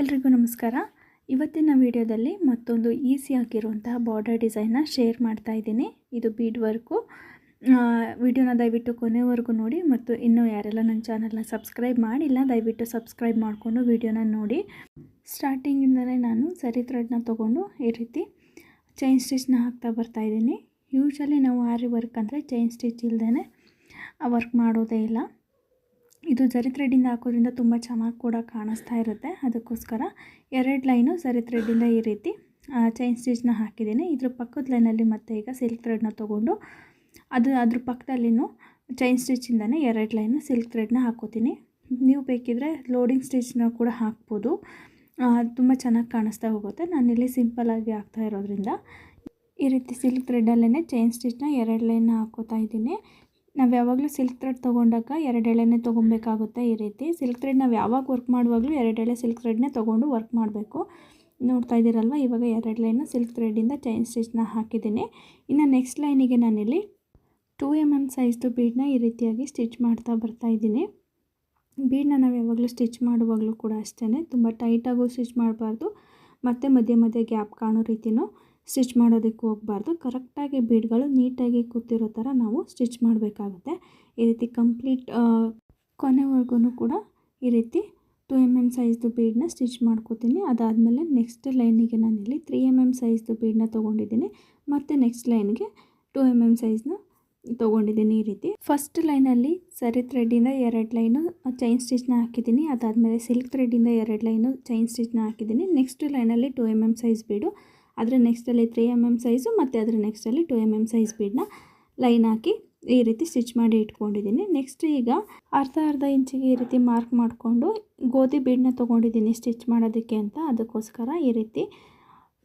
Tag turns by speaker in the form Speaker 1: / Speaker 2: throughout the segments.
Speaker 1: ಎಲ್ರಿಗೂ ನಮಸ್ಕಾರ. ಇವತ್ತಿನ ವಿಡಿಯೋದಲ್ಲಿ ಮತ್ತೊಂದು ಈಸಿ ಆಗಿರುವಂತಹ ಬಾರ್ಡರ್ ಡಿಸೈನ್ನ ಶೇರ್ ಮಾಡ್ತಾ ಇದ್ದೀನಿ. ಇದು ಬೀಡ್ ವರ್ಕು ವಿಡಿಯೋನ ದಯವಿಟ್ಟು ಕೊನೆವರೆಗೂ ನೋಡಿ ಮತ್ತು ಇನ್ನೂ ಯಾರೆಲ್ಲ ನನ್ನ ಚಾನಲ್ನ ಸಬ್ಸ್ಕ್ರೈಬ್ ಮಾಡಿಲ್ಲ, ದಯವಿಟ್ಟು ಸಬ್ಸ್ಕ್ರೈಬ್ ಮಾಡಿಕೊಂಡು ವಿಡಿಯೋನ ನೋಡಿ. ಸ್ಟಾರ್ಟಿಂಗಿಂದಲೇ ನಾನು ಸರಿ ಥ್ರೆಡ್ನ ತೊಗೊಂಡು ಈ ರೀತಿ ಚೈನ್ ಸ್ಟಿಚ್ನ ಹಾಕ್ತಾ ಬರ್ತಾ ಇದ್ದೀನಿ. ಯೂಶ್ವಲಿ ನಾವು ಆರಿ ವರ್ಕ್ ಅಂದರೆ ಚೈನ್ ಸ್ಟಿಚ್ ಇಲ್ಲದೇ ವರ್ಕ್ ಮಾಡೋದೇ ಇಲ್ಲ. ಇದು ಜರಿ ಥ್ರೆಡ್ಡಿಂದ ಹಾಕೋದ್ರಿಂದ ತುಂಬ ಚೆನ್ನಾಗಿ ಕೂಡ ಕಾಣಿಸ್ತಾ ಇರುತ್ತೆ. ಅದಕ್ಕೋಸ್ಕರ ಎರಡು ಲೈನು ಸರಿ ಥ್ರೆಡ್ಡಿಂದ ಈ ರೀತಿ ಚೈನ್ ಸ್ಟಿಚ್ನ ಹಾಕಿದ್ದೀನಿ. ಇದ್ರ ಪಕ್ಕದ ಲೈನಲ್ಲಿ ಮತ್ತೆ ಈಗ ಸಿಲ್ಕ್ ಥ್ರೆಡ್ನ ತೊಗೊಂಡು, ಅದು ಅದ್ರ ಪಕ್ಕದಲ್ಲಿನೂ ಚೈನ್ ಸ್ಟಿಚ್ಚಿಂದನೇ ಎರಡು ಲೈನು ಸಿಲ್ಕ್ ಥ್ರೆಡ್ನ ಹಾಕೋತೀನಿ. ನೀವು ಬೇಕಿದ್ರೆ ಲೋಡಿಂಗ್ ಸ್ಟಿಚ್ನ ಕೂಡ ಹಾಕ್ಬೋದು. ತುಂಬ ಚೆನ್ನಾಗಿ ಕಾಣಿಸ್ತಾ ಹೋಗುತ್ತೆ. ನಾನಿಲ್ಲಿ ಸಿಂಪಲಾಗಿ ಹಾಕ್ತಾ ಇರೋದ್ರಿಂದ ಈ ರೀತಿ ಸಿಲ್ಕ್ ಥ್ರೆಡ್ಡಲ್ಲೇ ಚೈನ್ ಸ್ಟಿಚ್ನ ಎರಡು ಲೈನ್ ಹಾಕೋತಾ ಇದ್ದೀನಿ. ನಾವು ಯಾವಾಗಲೂ ಸಿಲ್ಕ್ ಥ್ರೆಡ್ ತೊಗೊಂಡಾಗ ಎರಡು ಎಳೆನೇ ತೊಗೊಬೇಕಾಗುತ್ತೆ ಈ ರೀತಿ. ಸಿಲ್ಕ್ ಥ್ರೆಡ್ ನಾವು ಯಾವಾಗ ವರ್ಕ್ ಮಾಡುವಾಗಲೂ ಎರಡು ಎಳೆ ಸಿಲ್ಕ್ ಥ್ರೆಡ್ನೇ ತೊಗೊಂಡು ವರ್ಕ್ ಮಾಡಬೇಕು. ನೋಡ್ತಾ ಇದ್ದೀರಲ್ವ? ಇವಾಗ ಎರಡು ಸಿಲ್ಕ್ ಥ್ರೆಡಿಂದ ಚೈನ್ ಸ್ಟಿಚ್ನ ಹಾಕಿದ್ದೀನಿ. ಇನ್ನು ನೆಕ್ಸ್ಟ್ ಲೈನಿಗೆ ನಾನಿಲ್ಲಿ ಟೂ ಎಂ ಎಂ ಸೈಜ್ದು ಬೀಡನ್ನ ಈ ರೀತಿಯಾಗಿ ಸ್ಟಿಚ್ ಮಾಡ್ತಾ ಬರ್ತಾ ಇದ್ದೀನಿ. ಬೀಡನ್ನ ನಾವು ಯಾವಾಗಲೂ ಸ್ಟಿಚ್ ಮಾಡುವಾಗಲೂ ಕೂಡ ಅಷ್ಟೇ ತುಂಬ ಟೈಟಾಗೂ ಸ್ಟಿಚ್ ಮಾಡಬಾರ್ದು. ಮತ್ತು ಮಧ್ಯೆ ಮಧ್ಯೆ ಗ್ಯಾಪ್ ಕಾಣೋ ರೀತಿಯೂ ಸ್ಟಿಚ್ ಮಾಡೋದಕ್ಕೆ ಹೋಗ್ಬಾರ್ದು. ಕರೆಕ್ಟಾಗಿ ಬೀಡ್ಗಳು ನೀಟಾಗಿ ಕೂತಿರೋ ಥರ ನಾವು ಸ್ಟಿಚ್ ಮಾಡಬೇಕಾಗುತ್ತೆ. ಈ ರೀತಿ ಕಂಪ್ಲೀಟ್ ಕೊನೆವರೆಗೂ ಕೂಡ ಈ ರೀತಿ ಟು ಎಂ ಎಂ ಸೈಜ್ದು ಬೀಡನ್ನ ಸ್ಟಿಚ್ ಮಾಡ್ಕೋತೀನಿ. ಅದಾದಮೇಲೆ ನೆಕ್ಸ್ಟ್ ಲೈನಿಗೆ ನಾನಿಲ್ಲಿ ತ್ರೀ ಎಂ ಎಂ ಸೈಜ್ದು ಬೀಡನ್ನ ತೊಗೊಂಡಿದ್ದೀನಿ. ಮತ್ತು ನೆಕ್ಸ್ಟ್ ಲೈನ್ಗೆ ಟು ಎಂ ಎಂ ಸೈಜ್ನ ತೊಗೊಂಡಿದ್ದೀನಿ ಈ ರೀತಿ. ಫಸ್ಟ್ ಲೈನಲ್ಲಿ ಸರಿ ಥ್ರೆಡ್ಡಿಂದ ಎರಡು ಲೈನು ಚೈನ್ ಸ್ಟಿಚ್ನ ಹಾಕಿದ್ದೀನಿ. ಅದಾದಮೇಲೆ ಸಿಲ್ಕ್ ಥ್ರೆಡ್ಡಿಂದ ಎರಡು ಲೈನು ಚೈನ್ ಸ್ಟಿಚ್ನ ಹಾಕಿದ್ದೀನಿ. ನೆಕ್ಸ್ಟ್ ಲೈನಲ್ಲಿ two M M size bead. ಅದರ ನೆಕ್ಸ್ಟಲ್ಲಿ ತ್ರೀ ಎಂ ಎಂ ಸೈಜು ಮತ್ತು ಅದರ ನೆಕ್ಸ್ಟಲ್ಲಿ ಟು ಎಂ ಎಂ ಸೈಜ್ ಬೀಡ್ನ ಲೈನ್ ಹಾಕಿ ಈ ರೀತಿ ಸ್ಟಿಚ್ ಮಾಡಿ ಇಟ್ಕೊಂಡಿದ್ದೀನಿ. ನೆಕ್ಸ್ಟ್ ಈಗ ಅರ್ಧ ಅರ್ಧ ಇಂಚಿಗೆ ಈ ರೀತಿ ಮಾರ್ಕ್ ಮಾಡಿಕೊಂಡು ಗೋಧಿ ಬೀಡನ್ನ ತೊಗೊಂಡಿದ್ದೀನಿ ಸ್ಟಿಚ್ ಮಾಡೋದಕ್ಕೆ ಅಂತ. ಅದಕ್ಕೋಸ್ಕರ ಈ ರೀತಿ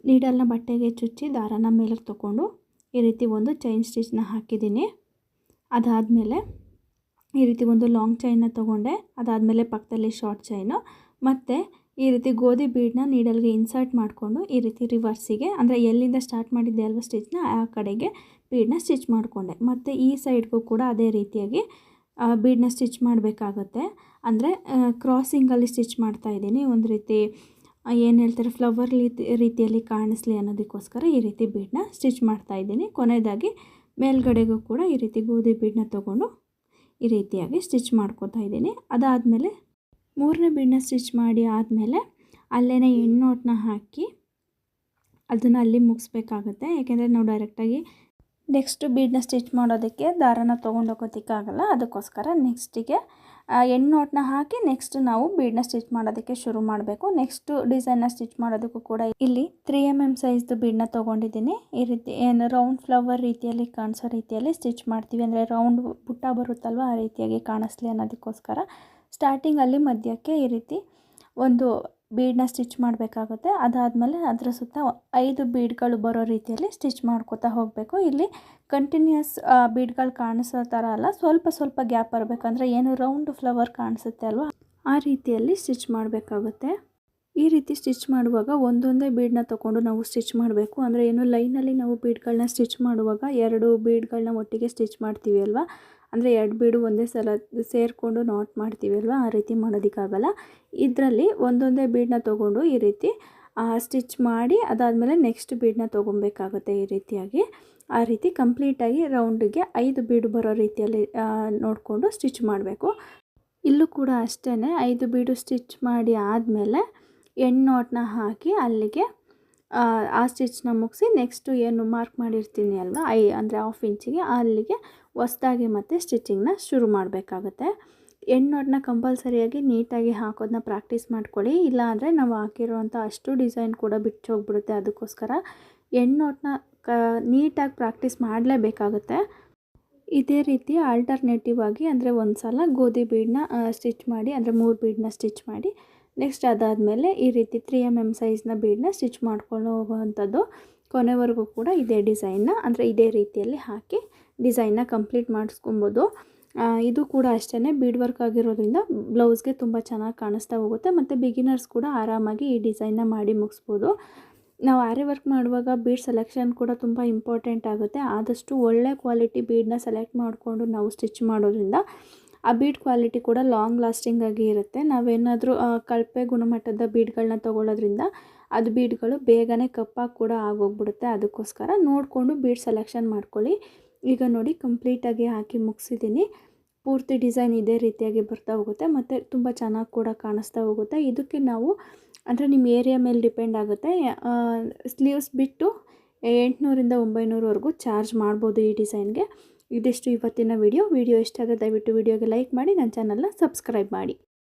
Speaker 1: ನೀಡಲ್ನ ಬಟ್ಟೆಗೆ ಚುಚ್ಚಿ ದಾರನ ಮೇಲೆ ತೊಗೊಂಡು ಈ ರೀತಿ ಒಂದು ಚೈನ್ ಸ್ಟಿಚ್ನ ಹಾಕಿದ್ದೀನಿ. ಅದಾದಮೇಲೆ ಈ ರೀತಿ ಒಂದು ಲಾಂಗ್ ಚೈನ್ನ ತೊಗೊಂಡೆ. ಅದಾದಮೇಲೆ ಪಕ್ಕದಲ್ಲಿ ಶಾರ್ಟ್ ಚೈನು ಮತ್ತು ಈ ರೀತಿ ಗೋಧಿ ಬೀಡನ್ನ ನೀಡಲ್ಗೆ ಇನ್ಸರ್ಟ್ ಮಾಡಿಕೊಂಡು ಈ ರೀತಿ ರಿವರ್ಸಿಗೆ ಅಂದರೆ ಎಲ್ಲಿಂದ ಸ್ಟಾರ್ಟ್ ಮಾಡಿದ್ದೆ ಅಲ್ವ ಸ್ಟಿಚ್ನ ಆ ಕಡೆಗೆ ಬೀಡನ್ನ ಸ್ಟಿಚ್ ಮಾಡಿಕೊಂಡೆ. ಮತ್ತು ಈ ಸೈಡ್ಗೂ ಕೂಡ ಅದೇ ರೀತಿಯಾಗಿ ಬೀಡನ್ನ ಸ್ಟಿಚ್ ಮಾಡಬೇಕಾಗುತ್ತೆ. ಅಂದರೆ ಕ್ರಾಸಿಂಗಲ್ಲಿ ಸ್ಟಿಚ್ ಮಾಡ್ತಾ ಇದ್ದೀನಿ. ಒಂದು ರೀತಿ ಏನು ಹೇಳ್ತಾರೆ ಫ್ಲವರ್ ರೀತಿ ರೀತಿಯಲ್ಲಿ ಕಾಣಿಸ್ಲಿ ಅನ್ನೋದಕ್ಕೋಸ್ಕರ ಈ ರೀತಿ ಬೀಡನ್ನ ಸ್ಟಿಚ್ ಮಾಡ್ತಾ ಇದ್ದೀನಿ. ಕೊನೆಯದಾಗಿ ಮೇಲ್ಗಡೆಗೂ ಕೂಡ ಈ ರೀತಿ ಗೋಧಿ ಬೀಡನ್ನ ತೊಗೊಂಡು ಈ ರೀತಿಯಾಗಿ ಸ್ಟಿಚ್ ಮಾಡ್ಕೋತಾ ಇದ್ದೀನಿ. ಅದಾದಮೇಲೆ ಮೂರನೇ ಬೀಡನ್ನ ಸ್ಟಿಚ್ ಮಾಡಿ ಆದಮೇಲೆ ಅಲ್ಲೇ ಎಣ್ಣೋಟನ್ನ ಹಾಕಿ ಅದನ್ನು ಅಲ್ಲಿ ಮುಗಿಸ್ಬೇಕಾಗುತ್ತೆ. ಏಕೆಂದರೆ ನಾವು ಡೈರೆಕ್ಟಾಗಿ ನೆಕ್ಸ್ಟ್ ಬೀಡನ್ನ ಸ್ಟಿಚ್ ಮಾಡೋದಕ್ಕೆ ದಾರನ ತೊಗೊಂಡೋಗೋದಕ್ಕಾಗಲ್ಲ ಅದಕ್ಕೋಸ್ಕರ ನೆಕ್ಸ್ಟಿಗೆ ಎಣ್ಣೋಟನ್ನ ಹಾಕಿ ನೆಕ್ಸ್ಟ್ ನಾವು ಬೀಡನ್ನ ಸ್ಟಿಚ್ ಮಾಡೋದಕ್ಕೆ ಶುರು ಮಾಡಬೇಕು. ನೆಕ್ಸ್ಟ್ ಡಿಸೈನ್ನ ಸ್ಟಿಚ್ ಮಾಡೋದಕ್ಕೂ ಕೂಡ ಇಲ್ಲಿ ತ್ರೀ ಎಂ ಎಂ ಸೈಜ್ದು ಬೀಡನ್ನ ತೊಗೊಂಡಿದ್ದೀನಿ. ಈ ರೀತಿ, ಏನು, ರೌಂಡ್ ಫ್ಲವರ್ ರೀತಿಯಲ್ಲಿ ಕಾಣಿಸೋ ರೀತಿಯಲ್ಲಿ ಸ್ಟಿಚ್ ಮಾಡ್ತೀವಿ. ಅಂದರೆ ರೌಂಡ್ ಬುಟ್ಟ ಬರುತ್ತಲ್ವ ಆ ರೀತಿಯಾಗಿ ಕಾಣಿಸ್ಲಿ ಅನ್ನೋದಕ್ಕೋಸ್ಕರ ಸ್ಟಾರ್ಟಿಂಗಲ್ಲಿ ಮಧ್ಯಕ್ಕೆ ಈ ರೀತಿ ಒಂದು ಬೀಡನ್ನ ಸ್ಟಿಚ್ ಮಾಡಬೇಕಾಗುತ್ತೆ. ಅದಾದಮೇಲೆ ಅದರ ಸುತ್ತ ಐದು ಬೀಡ್ಗಳು ಬರೋ ರೀತಿಯಲ್ಲಿ ಸ್ಟಿಚ್ ಮಾಡ್ಕೋತಾ ಹೋಗಬೇಕು. ಇಲ್ಲಿ ಕಂಟಿನ್ಯೂಸ್ ಬೀಡ್ಗಳು ಕಾಣಿಸೋ ಥರ ಅಲ್ಲ. ಸ್ವಲ್ಪ ಸ್ವಲ್ಪ ಗ್ಯಾಪ್ ಬರಬೇಕಂದ್ರೆ ಏನು ರೌಂಡ್ ಫ್ಲವರ್ ಕಾಣಿಸುತ್ತೆ ಅಲ್ವಾ? ಆ ರೀತಿಯಲ್ಲಿ ಸ್ಟಿಚ್ ಮಾಡಬೇಕಾಗುತ್ತೆ. ಈ ರೀತಿ ಸ್ಟಿಚ್ ಮಾಡುವಾಗ ಒಂದೊಂದೇ ಬೀಡನ್ನ ತೊಗೊಂಡು ನಾವು ಸ್ಟಿಚ್ ಮಾಡಬೇಕು. ಅಂದರೆ ಏನು ಲೈನಲ್ಲಿ ನಾವು ಬೀಡ್ಗಳನ್ನ ಸ್ಟಿಚ್ ಮಾಡುವಾಗ ಎರಡು ಬೀಡ್ಗಳನ್ನ ಒಟ್ಟಿಗೆ ಸ್ಟಿಚ್ ಮಾಡ್ತೀವಿ ಅಲ್ವಾ? ಅಂದರೆ ಎರಡು ಬೀಡು ಒಂದೇ ಸಲ ಸೇರಿಕೊಂಡು ನಾಟ್ ಮಾಡ್ತೀವಿ ಅಲ್ವಾ? ಆ ರೀತಿ ಮಾಡೋದಕ್ಕಾಗಲ್ಲ. ಇದರಲ್ಲಿ ಒಂದೊಂದೇ ಬೀಡನ್ನ ತೊಗೊಂಡು ಈ ರೀತಿ ಸ್ಟಿಚ್ ಮಾಡಿ ಅದಾದಮೇಲೆ ನೆಕ್ಸ್ಟ್ ಬೀಡನ್ನ ತೊಗೊಬೇಕಾಗುತ್ತೆ ಈ ರೀತಿಯಾಗಿ. ಆ ರೀತಿ ಕಂಪ್ಲೀಟಾಗಿ ರೌಂಡಿಗೆ ಐದು ಬೀಡು ಬರೋ ರೀತಿಯಲ್ಲಿ ನೋಡಿಕೊಂಡು ಸ್ಟಿಚ್ ಮಾಡಬೇಕು. ಇಲ್ಲೂ ಕೂಡ ಅಷ್ಟೇ ಐದು ಬೀಡು ಸ್ಟಿಚ್ ಮಾಡಿ ಆದಮೇಲೆ ಎಣ್ಣೋಟನ್ನ ಹಾಕಿ ಅಲ್ಲಿಗೆ, ಆ ಸ್ಟಿಚ್ನ ಮುಗಿಸಿ ನೆಕ್ಸ್ಟು ಏನು ಮಾರ್ಕ್ ಮಾಡಿರ್ತೀನಿ ಅಲ್ವಾ, ಐ, ಅಂದರೆ ಹಾಫ್ ಇಂಚಿಗೆ ಅಲ್ಲಿಗೆ ಹೊಸ್ದಾಗಿ ಮತ್ತೆ ಸ್ಟಿಚಿಂಗ್ನ ಶುರು ಮಾಡಬೇಕಾಗುತ್ತೆ. ನೋಟ್ನ ಕಂಪಲ್ಸರಿಯಾಗಿ ನೀಟಾಗಿ ಹಾಕೋದನ್ನ ಪ್ರಾಕ್ಟೀಸ್ ಮಾಡ್ಕೊಳ್ಳಿ, ಇಲ್ಲಾಂದರೆ ನಾವು ಹಾಕಿರೋವಂಥ ಅಷ್ಟು ಡಿಸೈನ್ ಕೂಡ ಬಿಚ್ಚೋಗ್ಬಿಡುತ್ತೆ ಅದಕ್ಕೋಸ್ಕರ ಎಣ್ಣೋಟನ್ನ ಕ, ನೀಟಾಗಿ ಪ್ರಾಕ್ಟೀಸ್ ಮಾಡಲೇಬೇಕಾಗುತ್ತೆ. ಇದೇ ರೀತಿ ಆಲ್ಟರ್ನೇಟಿವ್ ಆಗಿ ಅಂದರೆ ಒಂದು ಸಲ ಗೋಧಿ ಬೀಡನ್ನ ಸ್ಟಿಚ್ ಮಾಡಿ, ಅಂದರೆ ಮೂರು ಬೀಡನ್ನ ಸ್ಟಿಚ್ ಮಾಡಿ ನೆಕ್ಸ್ಟ್ ಅದಾದಮೇಲೆ ಈ ರೀತಿ ತ್ರೀ ಎಂ ಎಂ ಸೈಜ್ನ ಬೀಡನ್ನ ಸ್ಟಿಚ್ ಮಾಡ್ಕೊಂಡು ಹೋಗುವಂಥದ್ದು. ಕೊನೆವರೆಗೂ ಕೂಡ ಇದೇ ಡಿಸೈನ್ನ ಅಂದರೆ ಇದೇ ರೀತಿಯಲ್ಲಿ ಹಾಕಿ ಡಿಸೈನ್ನ ಕಂಪ್ಲೀಟ್ ಮಾಡಿಸ್ಕೊಬೋದು. ಇದು ಕೂಡ ಅಷ್ಟೇ ಬೀಡ್ ವರ್ಕ್ ಆಗಿರೋದ್ರಿಂದ ಬ್ಲೌಸ್ಗೆ ತುಂಬ ಚೆನ್ನಾಗಿ ಕಾಣಿಸ್ತಾ ಹೋಗುತ್ತೆ, ಮತ್ತು ಬಿಗಿನರ್ಸ್ ಕೂಡ ಆರಾಮಾಗಿ ಈ ಡಿಸೈನ್ನ ಮಾಡಿ ಮುಗಿಸ್ಬೋದು. ನಾವು ಆರಿ ವರ್ಕ್ ಮಾಡುವಾಗ ಬೀಡ್ ಸೆಲೆಕ್ಷನ್ ಕೂಡ ತುಂಬ ಇಂಪಾರ್ಟೆಂಟ್ ಆಗುತ್ತೆ, ಆದಷ್ಟು ಒಳ್ಳೆ ಕ್ವಾಲಿಟಿ ಬೀಡನ್ನ ಸೆಲೆಕ್ಟ್ ಮಾಡಿಕೊಂಡು ನಾವು ಸ್ಟಿಚ್ ಮಾಡೋದ್ರಿಂದ. ಆ ಬೀಡ್ ಕ್ವಾಲಿಟಿ ಕೂಡ ಲಾಂಗ್ ಲಾಸ್ಟಿಂಗ್ ಆಗಿ ಇರುತ್ತೆ. ನಾವೇನಾದರೂ ಕಳಪೆ ಗುಣಮಟ್ಟದ ಬೀಡ್ಗಳನ್ನ ತೊಗೊಳ್ಳೋದ್ರಿಂದ ಅದು ಬೀಡ್ಗಳು ಬೇಗನೆ ಕಪ್ಪಾಗಿ ಕೂಡ ಆಗೋಗ್ಬಿಡುತ್ತೆ. ಅದಕ್ಕೋಸ್ಕರ ನೋಡಿಕೊಂಡು ಬೀಡ್ ಸೆಲೆಕ್ಷನ್ ಮಾಡ್ಕೊಳ್ಳಿ. ಈಗ ನೋಡಿ, ಕಂಪ್ಲೀಟಾಗಿ ಹಾಕಿ ಮುಗಿಸಿದ್ದೀನಿ. ಪೂರ್ತಿ ಡಿಸೈನ್ ಇದೇ ರೀತಿಯಾಗಿ ಬರ್ತಾ ಹೋಗುತ್ತೆ ಮತ್ತು ತುಂಬ ಚೆನ್ನಾಗಿ ಕೂಡ ಕಾಣಿಸ್ತಾ ಹೋಗುತ್ತೆ. ಇದಕ್ಕೆ ನಾವು, ಅಂದರೆ ನಿಮ್ಮ ಏರಿಯಾ ಮೇಲೆ ಡಿಪೆಂಡ್ ಆಗುತ್ತೆ ಸ್ಲೀವ್ಸ್ ಬಿಟ್ಟು ಎಂಟುನೂರಿಂದ ಒಂಬೈನೂರವರೆಗೂ ಚಾರ್ಜ್ ಮಾಡ್ಬೋದು ಈ ಡಿಸೈನ್ಗೆ. ಇದಿಷ್ಟು ಇವತ್ತಿನ ವಿಡಿಯೋ. ವಿಡಿಯೋ ಇಷ್ಟ ಆದರೆ ದಯವಿಟ್ಟು ವಿಡಿಯೋಗೆ ಲೈಕ್ ಮಾಡಿ ನನ್ನ ಚಾನಲ್ನ ಸಬ್ಸ್ಕ್ರೈಬ್ ಮಾಡಿ.